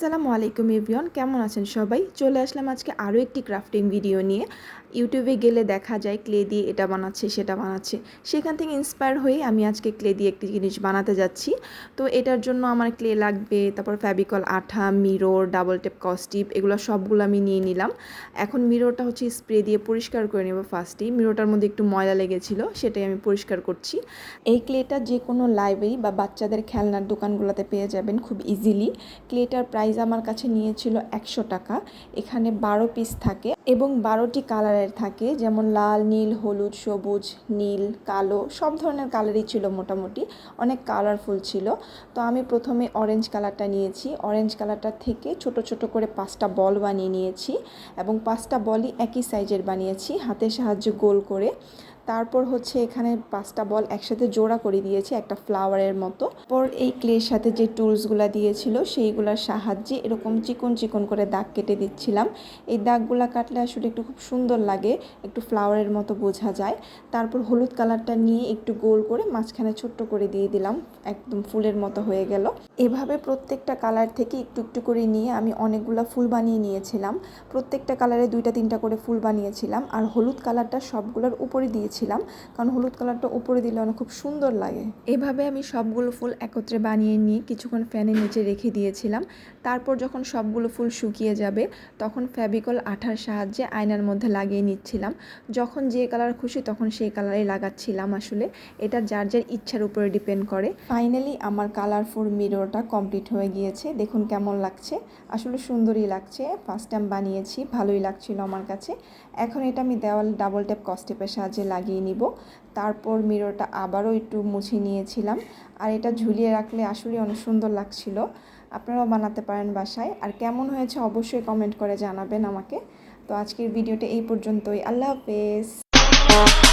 আসসালামু আলাইকুম ইভিয়ন কেমন আছেন সবাই? চলে আসলাম আজকে আরও একটি ক্রাফটিং ভিডিও নিয়ে। ইউটিউবে গেলে দেখা যায় ক্লে দিয়ে এটা বানাচ্ছে, সেটা বানাচ্ছে। সেখান থেকে ইন্সপায়ার হয়ে আমি আজকে ক্লে দিয়ে একটি জিনিস বানাতে যাচ্ছি। তো এটার জন্য আমার ক্লে লাগবে, তারপর ফ্যাবিকল আঠা, মিরর, ডাবল টেপ কস্টিপ, এগুলো সবগুলো আমি নিয়ে নিলাম। এখন মিররটা হচ্ছে স্প্রে দিয়ে পরিষ্কার করে নেব ফার্স্টেই মিররটার মধ্যে একটু ময়লা লেগেছিলো, সেটাই আমি পরিষ্কার করছি। এই ক্লেটা যে কোনো লাইব্রেরি বা বাচ্চাদের খেলনার দোকানগুলোতে পেয়ে যাবেন খুব ইজিলি ক্লেটার প্রাইস আমার কাছে নিয়েছিল একশো টাকা। এখানে বারো পিস থাকে এবং বারোটি কালারের থাকে, যেমন লাল, নীল, হলুদ, সবুজ, নীল, কালো, সব ধরনের কালারই ছিল মোটামুটি, অনেক কালারফুল ছিল। তো আমি প্রথমে অরেঞ্জ কালারটা নিয়েছি। অরেঞ্জ কালারটা থেকে ছোট ছোট করে পাঁচটা বল বানিয়ে নিয়েছি এবং পাঁচটা বলই একই সাইজের বানিয়েছি, হাতের সাহায্যে গোল করে। তারপর হচ্ছে এখানে পাঁচটা বল একসাথে জোড়া করে দিয়েছি একটা ফ্লাওয়ারের মতো। পর এই ক্লের সাথে যে টুলসগুলো দিয়েছিল, সেইগুলোর সাহায্যে এরকম চিকন চিকন করে দাগ কেটে দিচ্ছিলাম। এই দাগগুলো কাটলে আসলে একটু খুব সুন্দর লাগে, একটু ফ্লাওয়ারের মতো বোঝা যায়। তারপর হলুদ কালারটা নিয়ে একটু গোল করে মাঝখানে ছোট্ট করে দিয়ে দিলাম, একদম ফুলের মতো হয়ে গেল। এভাবে প্রত্যেকটা কালার থেকে একটু একটু করে নিয়ে আমি অনেকগুলো ফুল বানিয়ে নিয়েছিলাম। প্রত্যেকটা কালারে দুইটা তিনটা করে ফুল বানিয়েছিলাম, আর হলুদ কালারটা সবগুলোর উপরে দিয়েছিলাম কারণ হলুদ কালারটা উপরে দিলে অনেক খুব সুন্দর লাগে। এভাবে আমি সবগুলো ফুল একত্রে বানিয়ে নিয়ে কিছুক্ষণ ফ্যানের নিচে রেখে দিয়েছিলাম। তারপর যখন সবগুলো ফুল শুকিয়ে যাবে তখন ফ্যাবিকল আঠার সাহায্যে আয়নার মধ্যে লাগিয়ে নিচ্ছিলাম। যখন যে কালার খুশি তখন সেই কালারে লাগাচ্ছিলাম আসলে। এটা যার যার ইচ্ছার উপরে ডিপেন্ড করে। ফাইনালি আমার কালারফুল মিররটা কমপ্লিট হয়ে গিয়েছে। দেখুন কেমন লাগছে। আসলে সুন্দরই লাগছে। ফার্স্ট টাইম বানিয়েছি ভালোই লাগছিল আমার কাছে। এখন এটা আমি দেওয়াল ডাবল ট্যাপ কস্টেপের সাহায্যে লাগিয়ে নিব। তারপর মিররটা আবারও একটু মুছে নিয়েছিলাম। আর এটা ঝুলিয়ে রাখলে আসলে অনেক সুন্দর লাগছিল। আপনারাও বানাতে পারেন বাসায়। আর কেমন হয়েছে অবশ্যই কমেন্ট করে জানাবেন আমাকে। তো আজকের ভিডিওটা এই পর্যন্তই। আল্লাহ হাফেজ।